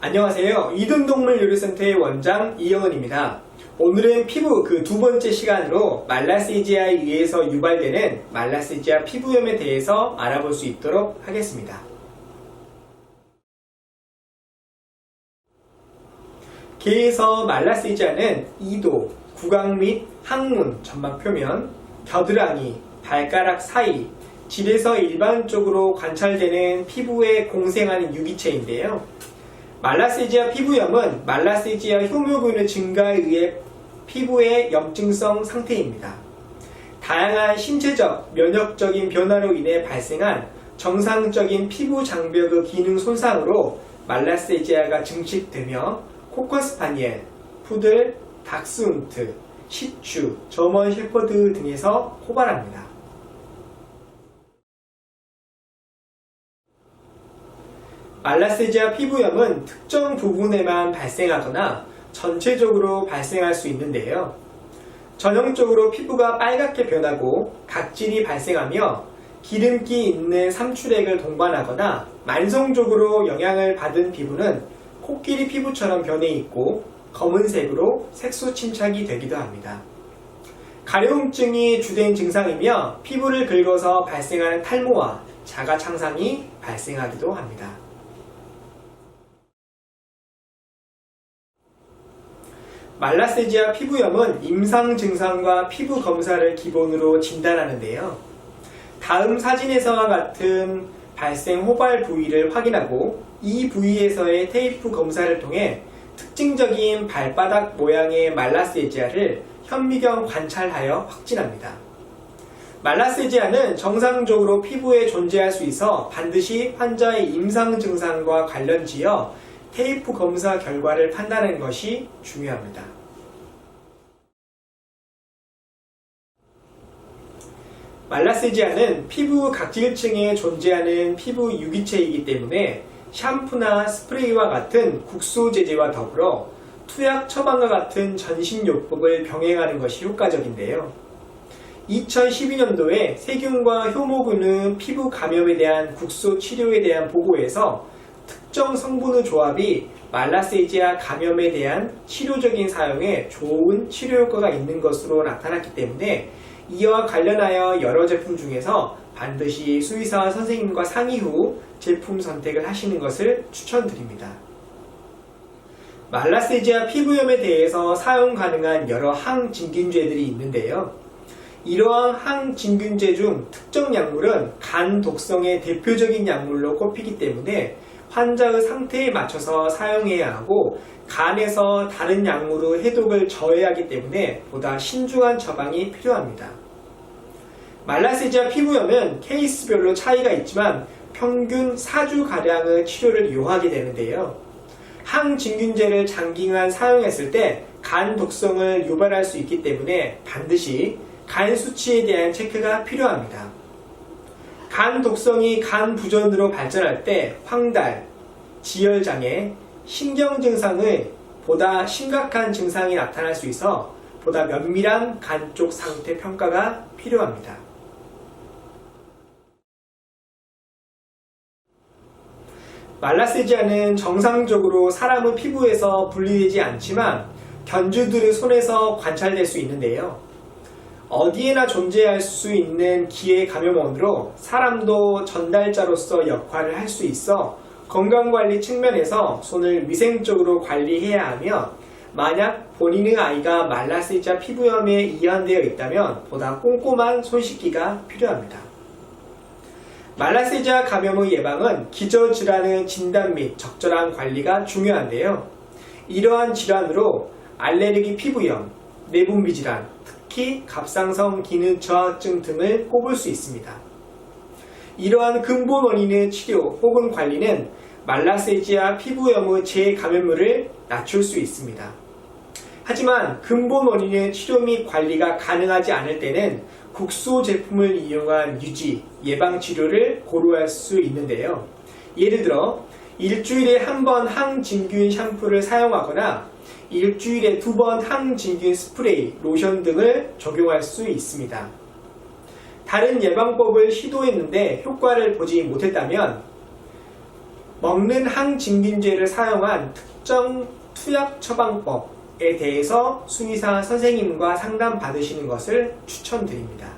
안녕하세요. 이등동물 요리센터의 원장 이영은입니다. 오늘은 피부 그 두 번째 시간으로 말라시지아에 의해서 유발되는 말라시지아 피부염에 대해서 알아볼 수 있도록 하겠습니다. 개에서 말라시지아는 이도, 구강 및 항문, 전방 표면, 겨드랑이, 발가락 사이, 질에서 일반적으로 관찰되는 피부에 공생하는 유기체인데요. 말라시지아 피부염은 말라시지아 효모균의 증가에 의해 피부의 염증성 상태입니다. 다양한 신체적, 면역적인 변화로 인해 발생한 정상적인 피부 장벽의 기능 손상으로 말라세지아가 증식되며 코커스파니엘, 푸들, 닥스훈트, 시추, 저먼 셰퍼드 등에서 호발합니다. 말라세지아 피부염은 특정 부분에만 발생하거나 전체적으로 발생할 수 있는데요. 전형적으로 피부가 빨갛게 변하고 각질이 발생하며 기름기 있는 삼출액을 동반하거나 만성적으로 영향을 받은 피부는 코끼리 피부처럼 변해 있고 검은색으로 색소 침착이 되기도 합니다. 가려움증이 주된 증상이며 피부를 긁어서 발생하는 탈모와 자가 창상이 발생하기도 합니다. 말라세지아 피부염은 임상 증상과 피부 검사를 기본으로 진단하는데요. 다음 사진에서와 같은 발생 호발 부위를 확인하고 이 부위에서의 테이프 검사를 통해 특징적인 발바닥 모양의 말라세지아를 현미경 관찰하여 확진합니다. 말라세지아는 정상적으로 피부에 존재할 수 있어 반드시 환자의 임상 증상과 관련지어 테이프 검사 결과를 판단하는 것이 중요합니다. 말라세지아는 피부 각질층에 존재하는 피부 유기체이기 때문에 샴푸나 스프레이와 같은 국소 제제와 더불어 투약 처방과 같은 전신요법을 병행하는 것이 효과적인데요. 2012년도에 세균과 효모균의 피부 감염에 대한 국소 치료에 대한 보고에서 특정 성분의 조합이 말라세지아 감염에 대한 치료적인 사용에 좋은 치료 효과가 있는 것으로 나타났기 때문에 이와 관련하여 여러 제품 중에서 반드시 수의사 선생님과 상의 후 제품 선택을 하시는 것을 추천드립니다. 말라세지아 피부염에 대해서 사용 가능한 여러 항진균제들이 있는데요. 이러한 항진균제 중 특정 약물은 간 독성의 대표적인 약물로 꼽히기 때문에 환자의 상태에 맞춰서 사용해야 하고 간에서 다른 약물의 해독을 저해하기 때문에 보다 신중한 처방이 필요합니다. 말라세지아 피부염은 케이스별로 차이가 있지만 평균 4주가량의 치료를 요하게 되는데요. 항진균제를 장기간 사용했을 때 간 독성을 유발할 수 있기 때문에 반드시 간 수치에 대한 체크가 필요합니다. 간 독성이 간 부전으로 발전할 때 황달, 지혈장애, 신경 증상의 보다 심각한 증상이 나타날 수 있어 보다 면밀한 간 쪽 상태 평가가 필요합니다. 말라세지아는 정상적으로 사람의 피부에서 분리되지 않지만 견주들의 손에서 관찰될 수 있는데요. 어디에나 존재할 수 있는 기의 감염원으로 사람도 전달자로서 역할을 할 수 있어 건강관리 측면에서 손을 위생적으로 관리해야 하며 만약 본인의 아이가 말라세지아 피부염에 이완되어 있다면 보다 꼼꼼한 손 씻기가 필요합니다. 말라세지아 감염의 예방은 기저질환의 진단 및 적절한 관리가 중요한데요. 이러한 질환으로 알레르기 피부염, 내분비 질환, 특히 갑상선 기능 저하증 등을 꼽을 수 있습니다. 이러한 근본 원인의 치료 혹은 관리는 말라세지아 피부염의 재감염물을 낮출 수 있습니다. 하지만 근본 원인의 치료 및 관리가 가능하지 않을 때는 국소 제품을 이용한 유지, 예방 치료를 고려할 수 있는데요. 예를 들어 일주일에 한 번 항진균 샴푸를 사용하거나 일주일에 두 번 항진균 스프레이, 로션 등을 적용할 수 있습니다. 다른 예방법을 시도했는데 효과를 보지 못했다면 먹는 항진균제를 사용한 특정 투약 처방법에 대해서 수의사 선생님과 상담 받으시는 것을 추천드립니다.